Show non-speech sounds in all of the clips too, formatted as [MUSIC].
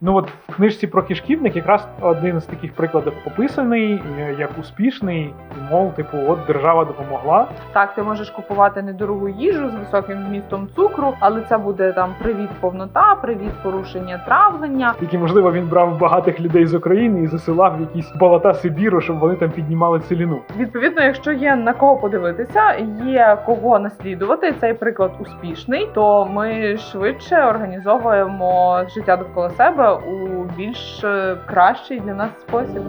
Ну от в книжці про кишківник якраз один з таких прикладів описаний е, як успішний, і, мов, типу, от держава допомогла. Так, ти можеш купувати недорогу їжу з високим вмістом цукру, але це буде там привіт повнота, привіт порушення травлення. Тільки можливо він брав багатих людей з України і засилав в якісь болота Сибіру, щоб вони там піднімали целіну. Відповідно, якщо є на кого подивитися, є кого наслідувати. Цей приклад успішний, то ми швидше організовуємо життя довкола себе у більш е, кращий для нас спосіб.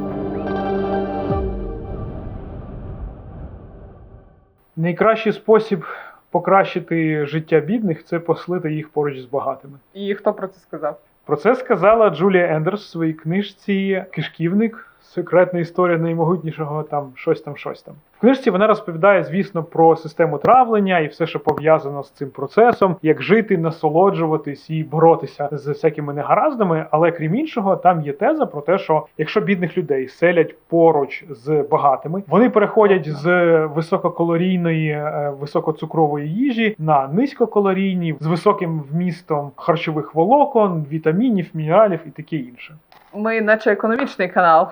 Найкращий спосіб покращити життя бідних це послити їх поруч з багатими. І хто про це сказав? Про це сказала Джулія Ендерс в своїй книжці Кишківник. Секретна історія наймогутнішого там щось там, щось там. В книжці вона розповідає, звісно, про систему травлення і все, що пов'язано з цим процесом, як жити, насолоджуватись і боротися з всякими негараздами. Але крім іншого, там є теза про те, що якщо бідних людей селять поруч з багатими, вони переходять з висококалорійної, е, високоцукрової їжі на низькокалорійні з високим вмістом харчових волокон, вітамінів, мінералів і таке інше. Ми, наче економічний канал.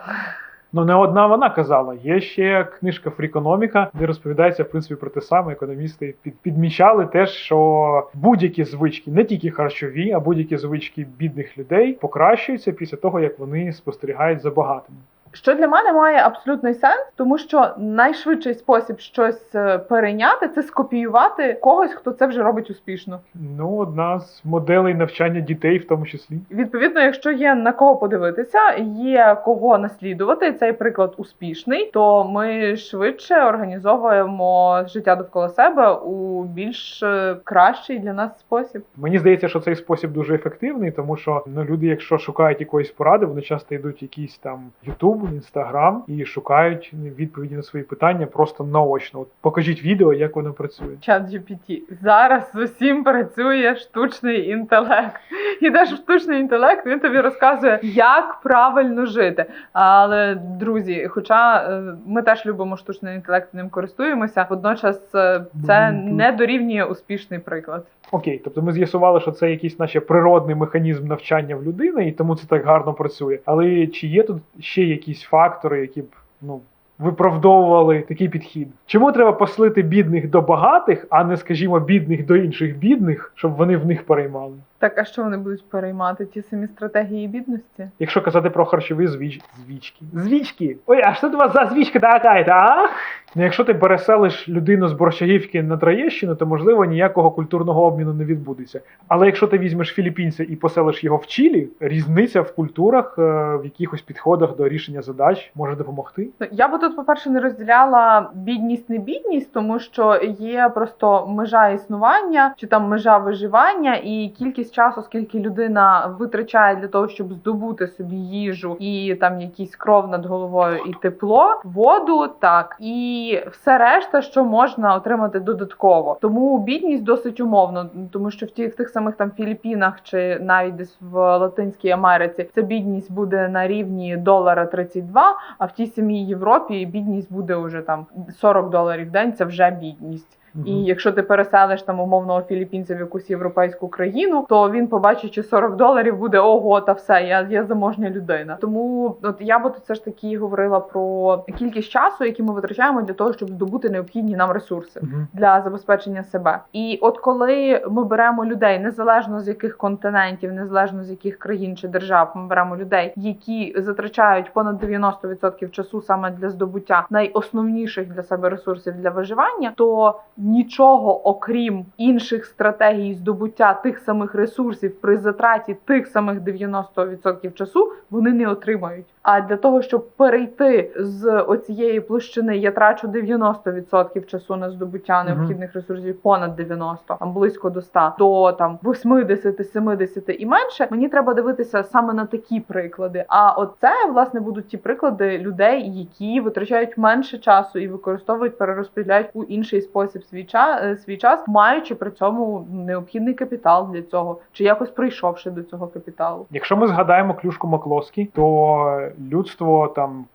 Ну не одна вона казала. Є ще книжка Фрікономіка, де розповідається в принципі про те саме. Економісти під, підмічали теж, що будь-які звички, не тільки харчові, а будь-які звички бідних людей покращуються після того, як вони спостерігають за багатими. Що для мене має абсолютний сенс, тому що найшвидший спосіб щось е, перейняти це скопіювати когось, хто це вже робить успішно. Ну, одна з моделей навчання дітей, в тому числі. Відповідно, якщо є на кого подивитися, є кого наслідувати, цей приклад успішний, то ми швидше організовуємо життя довкола себе у більш е, кращий для нас спосіб. Мені здається, що цей спосіб дуже ефективний, тому що ну люди, якщо шукають якоїсь поради, вони часто йдуть в якийсь там YouTube, Instagram і шукають відповіді на свої питання просто наочно. От покажіть відео, як воно працює. Чат GPT. Зараз з усім працює штучний інтелект. Ідеш в штучний інтелект, він тобі розказує, як правильно жити. Але друзі, хоча е, ми теж любимо штучний інтелект, ним користуємося, водночас е, це не дорівнює успішний приклад. Окей, тобто ми з'ясували, що це якийсь наче природний механізм навчання в людини, і тому це так гарно працює. Але чи є тут ще якісь фактори, які б ну виправдовували такий підхід? Чому треба послити бідних до багатих, а не, скажімо, бідних до інших бідних, щоб вони в них переймали? Так, а що вони будуть переймати? Ті самі стратегії бідності? Якщо казати про харчові звіч... звічки. Звічки! Ой, а що у вас за звічка така, а? Ну, якщо ти переселиш людину з Борщагівки на Троєщину, то можливо ніякого культурного обміну не відбудеться. Але якщо ти візьмеш філіппінця і поселиш його в Чилі, різниця в культурах, е, в якихось підходах до рішення задач може допомогти. Ну, Я би тут, по-перше, не розділяла бідність, не бідність, тому що є просто межа існування чи там межа виживання, і кількість часу, скільки людина витрачає для того, щоб здобути собі їжу і там якийсь кров над головою і тепло, воду, так і все решта, що можна отримати додатково. Тому бідність досить умовно, тому що в ті в тих самих там Філіппінах чи навіть десь в Латинській Америці ця бідність буде на рівні долара 32, а в тій самій Європі бідність буде уже там 40 доларів в день. Це вже бідність. І якщо ти переселиш там умовного філіппінця в якусь європейську країну, то він побачить, 40 доларів буде ого, та все, я, я заможня людина. Тому от я би тут все ж таки говорила про кількість часу, який ми витрачаємо для того, щоб здобути необхідні нам ресурси Мгм. для забезпечення себе. І от коли ми беремо людей, незалежно з яких континентів, незалежно з яких країн чи держав, ми беремо людей, які затрачають понад 90% часу саме для здобуття найосновніших для себе ресурсів для виживання, то нічого окрім інших стратегій здобуття тих самих ресурсів при затраті тих самих 90% часу вони не отримають. А для того, щоб перейти з оцієї площини, я трачу 90% часу на здобуття необхідних ресурсів, понад 90, там близько до 100, до там 80, 70 і менше. Мені треба дивитися саме на такі приклади. А от це власне будуть ті приклади людей, які витрачають менше часу і використовують, перерозподіляють у інший спосіб свій час, свій час, маючи при цьому необхідний капітал для цього, чи якось прийшовши до цього капіталу. Якщо ми згадаємо клюшку Маклоскі, то людство там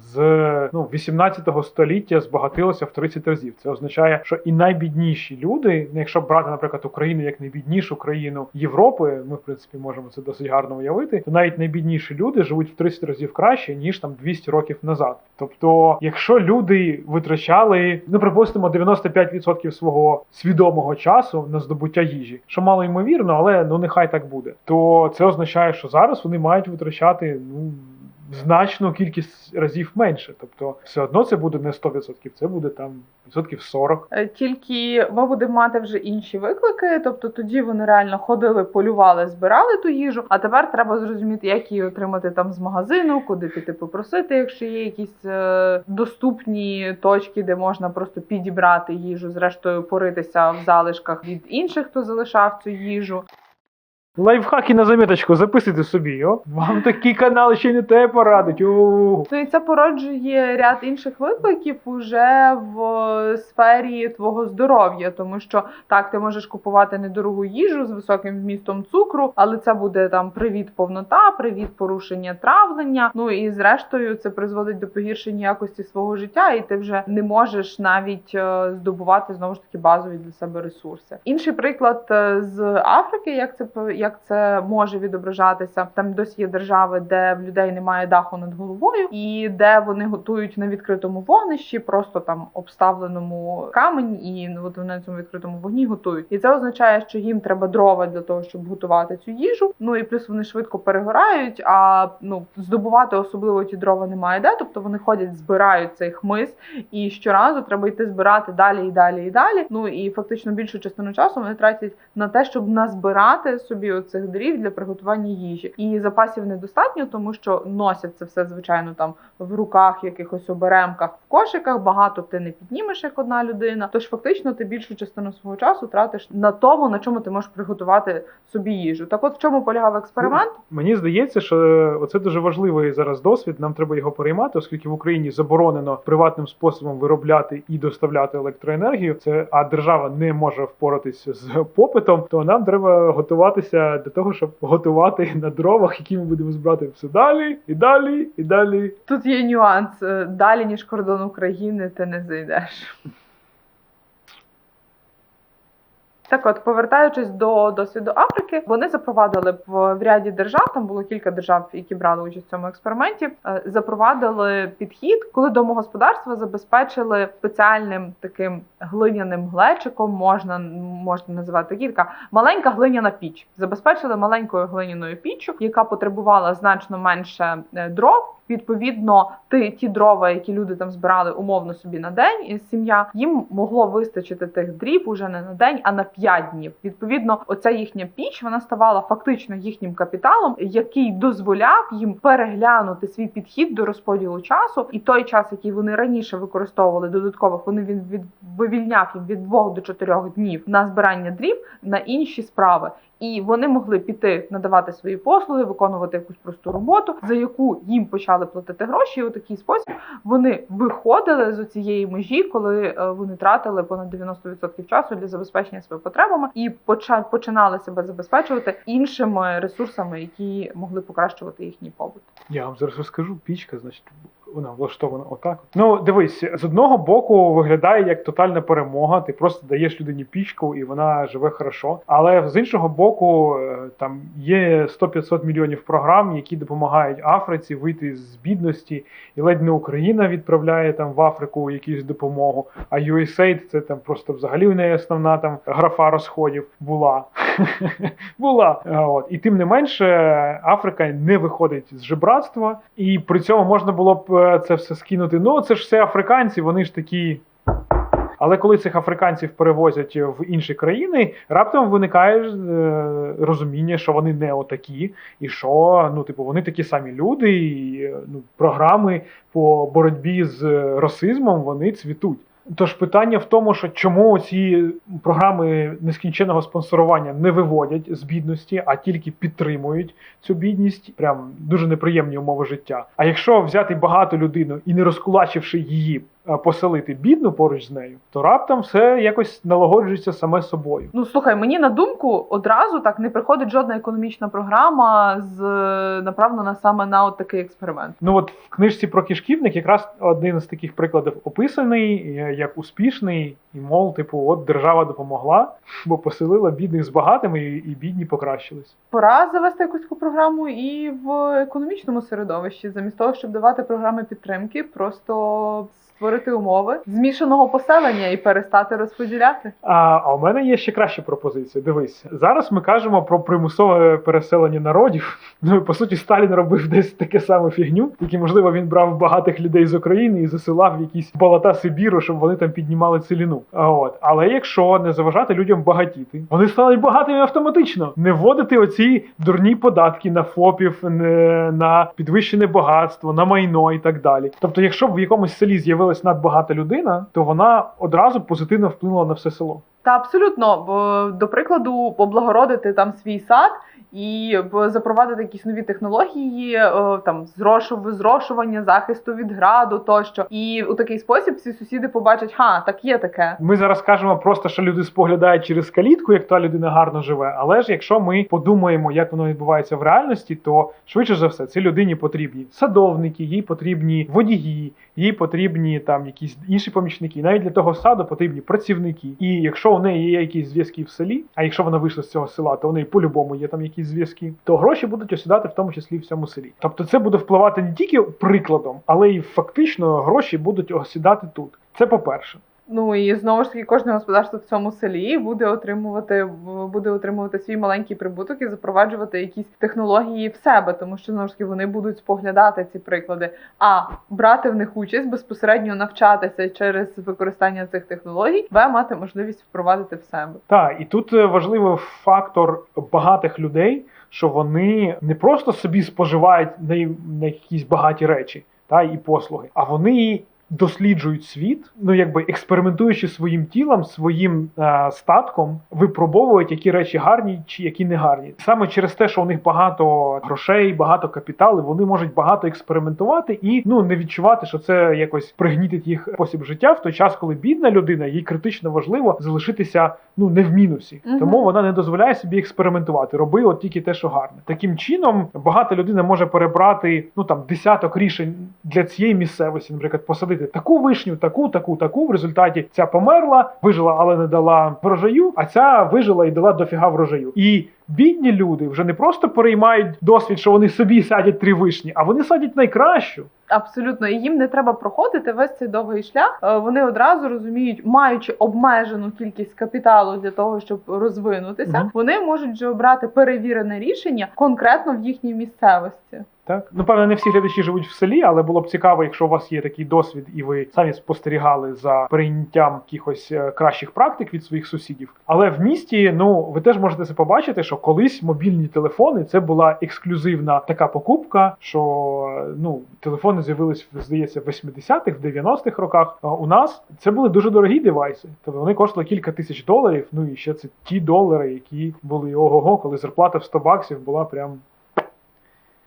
з ну 18 століття збагатилося в 30 разів. Це означає, що і найбідніші люди, якщо брати, наприклад, Україну як найбіднішу країну Європи, ми в принципі можемо це досить гарно уявити, то навіть найбідніші люди живуть в 30 разів краще ніж там 200 років назад. Тобто, якщо люди витрачали, ну припустимо, 95% свого свідомого часу на здобуття їжі, що мало ймовірно, але ну нехай так буде, то це означає, що зараз вони мають витрачати ну. Значну кількість разів менше, тобто все одно це буде не 100%, це буде там відсотків 40. Е, Тільки ми будемо мати вже інші виклики. Тобто тоді вони реально ходили, полювали, збирали ту їжу. А тепер треба зрозуміти, як її отримати там з магазину, куди піти попросити, якщо є якісь е, доступні точки, де можна просто підібрати їжу, зрештою поритися в залишках від інших, хто залишав цю їжу. Лайфхаки на заміточку, записуйте собі. О. Вам такий канал ще не те порадить. І це породжує ряд інших викликів уже в сфері твого здоров'я, тому що так ти можеш купувати недорогу їжу з високим вмістом цукру, але це буде там привід повнота, привід порушення травлення. Ну і зрештою це призводить до погіршення якості свого життя, і ти вже не можеш навіть е, здобувати знову ж таки базові для себе ресурси. Інший приклад е, з Африки, як це по- як це може відображатися. Там досі є держави, де в людей немає даху над головою, і де вони готують на відкритому вогнищі, просто там обставленому камень, і ну, от на цьому відкритому вогні готують. І це означає, що їм треба дрова для того, щоб готувати цю їжу. Ну і плюс вони швидко перегорають. А ну здобувати особливо ті дрова немає де. Тобто вони ходять, збирають цей хмиз, і щоразу треба йти збирати далі і далі і далі. Ну і фактично більшу частину часу вони тратять на те, щоб назбирати собі оцих дрів для приготування їжі. І запасів недостатньо, тому що носять це все звичайно там в руках, якихось оберемках, в кошиках. Багато ти не піднімеш як одна людина. Тож фактично ти більшу частину свого часу тратиш на тому, на чому ти можеш приготувати собі їжу. Так, от в чому полягав експеримент? Мені здається, що оце дуже важливий зараз досвід. Нам треба його переймати, оскільки в Україні заборонено приватним способом виробляти і доставляти електроенергію. Це а держава не може впоратися з попитом. То нам треба готуватися для того, щоб готувати на дровах, які ми будемо збирати все далі і далі і далі. Тут є нюанс. Е, Далі ніж кордон України ти не зайдеш. Так от, повертаючись до досвіду Африки, вони запровадили в, в ряді держав, там було кілька держав, які брали участь в цьому експерименті. е, Запровадили підхід, коли домогосподарства забезпечили спеціальним таким глиняним глечиком, можна можна називати такі, така маленька глиняна піч. Забезпечили маленькою глиняною піччю, яка потребувала значно менше е, дров. Відповідно, ти ті дрова, які люди там збирали умовно собі на день, і сім'я їм могло вистачити тих дрів уже не на день, а на 5 днів. Відповідно, оця їхня піч вона ставала фактично їхнім капіталом, який дозволяв їм переглянути свій підхід до розподілу часу, і той час, який вони раніше використовували додаткових, вони він від вивільняв їм від 2 до 4 днів на збирання дрів на інші справи. І вони могли піти надавати свої послуги, виконувати якусь просту роботу, за яку їм почали платити гроші. І у такий спосіб вони виходили з цієї межі, коли е, вони тратили понад 90% часу для забезпечення своїми потребами, і починали себе забезпечувати іншими ресурсами, які могли покращувати їхній побут. Я вам зараз розкажу. Пічка, значить, вона влаштована отак. Ну, дивись, з одного боку виглядає як тотальна перемога. Ти просто даєш людині пічку, і вона живе хорошо. Але з іншого боку, е, там є 100-500 мільйонів програм, які допомагають Африці вийти з бідності, і ледь не Україна відправляє там в Африку якусь допомогу. А USAID це там просто взагалі в неї основна там графа розходів була. [LAUGHS] була. От. І тим не менше, Африка не виходить з жебратства, і при цьому можна було б е, це все скинути. Ну, це ж все африканці, вони ж такі. Але коли цих африканців перевозять в інші країни, раптом виникає е, розуміння, що вони не отакі, і що ну, типу, вони такі самі люди, і е, ну, програми по боротьбі з расизмом вони цвітуть. Тож питання в тому, що чому ці програми нескінченного спонсорування не виводять з бідності, а тільки підтримують цю бідність, прям дуже неприємні умови життя. А якщо взяти багату людину і не розкулачивши її, е, поселити бідну поруч з нею, то раптом все якось налагоджується саме собою. Ну слухай, мені на думку одразу так не приходить жодна економічна програма з направлена саме на от такий експеримент. Ну от в книжці про кишківник якраз один з таких прикладів описаний е, як успішний, і мол, типу, от держава допомогла, [LAUGHS] бо поселила бідних з багатими, і, і бідні покращились. Пора завести якусь таку програму і в економічному середовищі, замість того, щоб давати програми підтримки, просто створити умови змішаного поселення і перестати розподіляти. А, а у мене є ще краща пропозиція. Дивись, зараз ми кажемо про примусове переселення народів. [LAUGHS] Ну по суті, Сталін робив десь таке саме фігню, тільки можливо він брав багатих людей з України і засилав якісь болота Сибіру, щоб вони там піднімали целіну. А от, але якщо не заважати людям багатіти, вони стануть багатими автоматично. Не вводити оці дурні податки на ФОПів, не- на підвищене багатство, на майно і так далі. Тобто, якщо в якомусь селі з'явилась надбагата людина, то вона одразу позитивно вплинула на все село. Та абсолютно, бо до прикладу, облагородити там свій сад і запровадити якісь нові технології, е, там зрошування, захисту від граду тощо. І у такий спосіб всі сусіди побачать, ха, так є таке. Ми зараз кажемо просто, що люди споглядають через калітку, як та людина гарно живе. Але ж якщо ми подумаємо, як воно відбувається в реальності, то швидше за все цій людині потрібні садовники, їй потрібні водії, їй потрібні там якісь інші помічники. Навіть для того саду потрібні працівники. І якщо у неї є якісь зв'язки в селі, а якщо вона вийшла з цього села, то у неї по-любому є там якісь зв'язки, то гроші будуть осідати в тому числі в цьому селі. Тобто це буде впливати не тільки прикладом, але й фактично гроші будуть осідати тут. Це по-перше. Ну і знову ж таки, кожне господарство в цьому селі буде отримувати буде отримувати свій маленький прибуток і запроваджувати якісь технології в себе, тому що знову ж таки вони будуть споглядати ці приклади. А брати в них участь безпосередньо навчатися через використання цих технологій, б мати можливість впровадити в себе. Так, і тут е, важливий фактор багатих людей, що вони не просто собі споживають на, на якісь багаті речі та і послуги, а вони досліджують світ, ну якби експериментуючи своїм тілом, своїм е, статком, випробовують, які речі гарні чи які не гарні. Саме через те, що у них багато грошей, багато капіталу, вони можуть багато експериментувати і ну не відчувати, що це якось пригнітить їх спосіб життя в той час, коли бідна людина, їй критично важливо залишитися ну не в мінусі, Мгм. тому вона не дозволяє собі експериментувати. Роби от тільки те, що гарне. Таким чином, багата людина може перебрати ну там десяток рішень для цієї місцевості, наприклад, посадити таку вишню, таку, таку, таку. В результаті ця померла, вижила, але не дала врожаю, а ця вижила і дала дофіга врожаю. І бідні люди вже не просто переймають досвід, що вони собі садять три вишні, а вони садять найкращу. Абсолютно, і їм не треба проходити весь цей довгий шлях. Е, Вони одразу розуміють, маючи обмежену кількість капіталу для того, щоб розвинутися, Мгм. вони можуть вже обрати перевірене рішення конкретно в їхній місцевості. Так, ну певно, не всі глядачі живуть в селі, але було б цікаво, якщо у вас є такий досвід, і ви самі спостерігали за прийняттям якихось е, кращих практик від своїх сусідів. Але в місті, ну ви теж можете це побачити, що колись мобільні телефони це була ексклюзивна така покупка, що е, ну телефони з'явились, здається, в 80-х, в 90-х роках. А у нас це були дуже дорогі девайси. Тобто вони коштували кілька тисяч доларів. Ну і ще це ті долари, які були ого-го, коли зарплата в 100 баксів була прям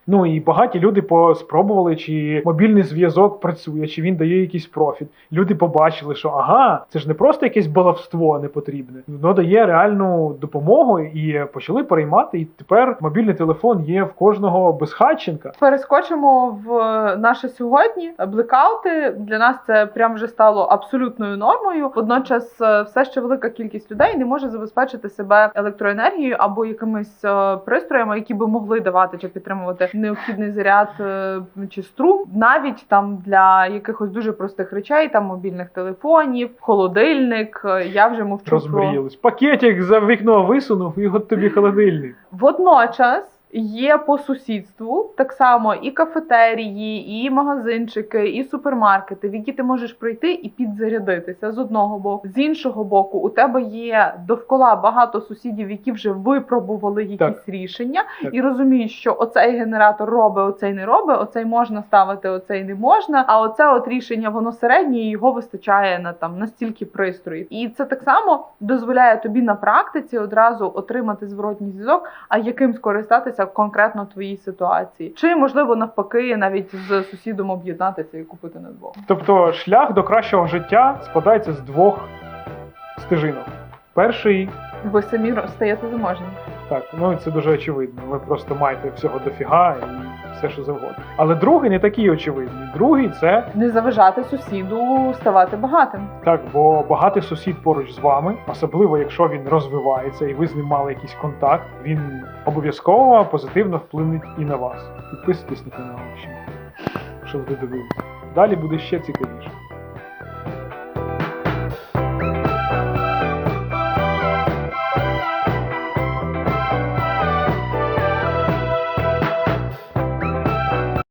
Ну і багаті люди спробували, чи мобільний зв'язок працює, чи він дає якийсь профіт. Люди побачили, що ага, це ж не просто якесь баловство непотрібне, воно дає реальну допомогу і почали переймати. І тепер мобільний телефон є в кожного безхатченка. Перескочимо в наше сьогодні. Блекаути для нас це прям вже стало абсолютною нормою. Водночас, е, все ще велика кількість людей не може забезпечити себе електроенергією або якимись е, пристроями, які би могли давати чи підтримувати необхідний заряд е, чи струм, навіть там для якихось дуже простих речей, там мобільних телефонів, холодильник. Е, Я вже мовчу про Пакетик за вікно висунув, і от тобі холодильник. Водночас є по сусідству так само і кафетерії, і магазинчики, і супермаркети, в які ти можеш прийти і підзарядитися з одного боку. З іншого боку, у тебе є довкола багато сусідів, які вже випробували якісь Так. рішення, Так. і розуміють, що оцей генератор робить, оцей не робить, оцей можна ставити, оцей не можна. А оце от рішення воно середнє, і його вистачає на там на стільки пристроїв. І це так само дозволяє тобі на практиці одразу отримати зворотній зв'язок, а яким скористатися конкретно твоїй ситуації, чи можливо навпаки, навіть з сусідом об'єднатися і купити на двох. Тобто шлях до кращого життя складається з двох стежинок. Перший Ви самі стаєте заможні. Так, ну це дуже очевидно. Ви просто маєте всього дофіга і все, що завгодно. Але другий не такий очевидний. Другий це Не заважати сусіду ставати багатим. так, бо багатий сусід поруч з вами, особливо якщо він розвивається і ви з ним мали якийсь контакт, він обов'язково позитивно вплине і на вас. Підписуйтесь на канал щоб ви дивилися. Далі буде ще цікавіше.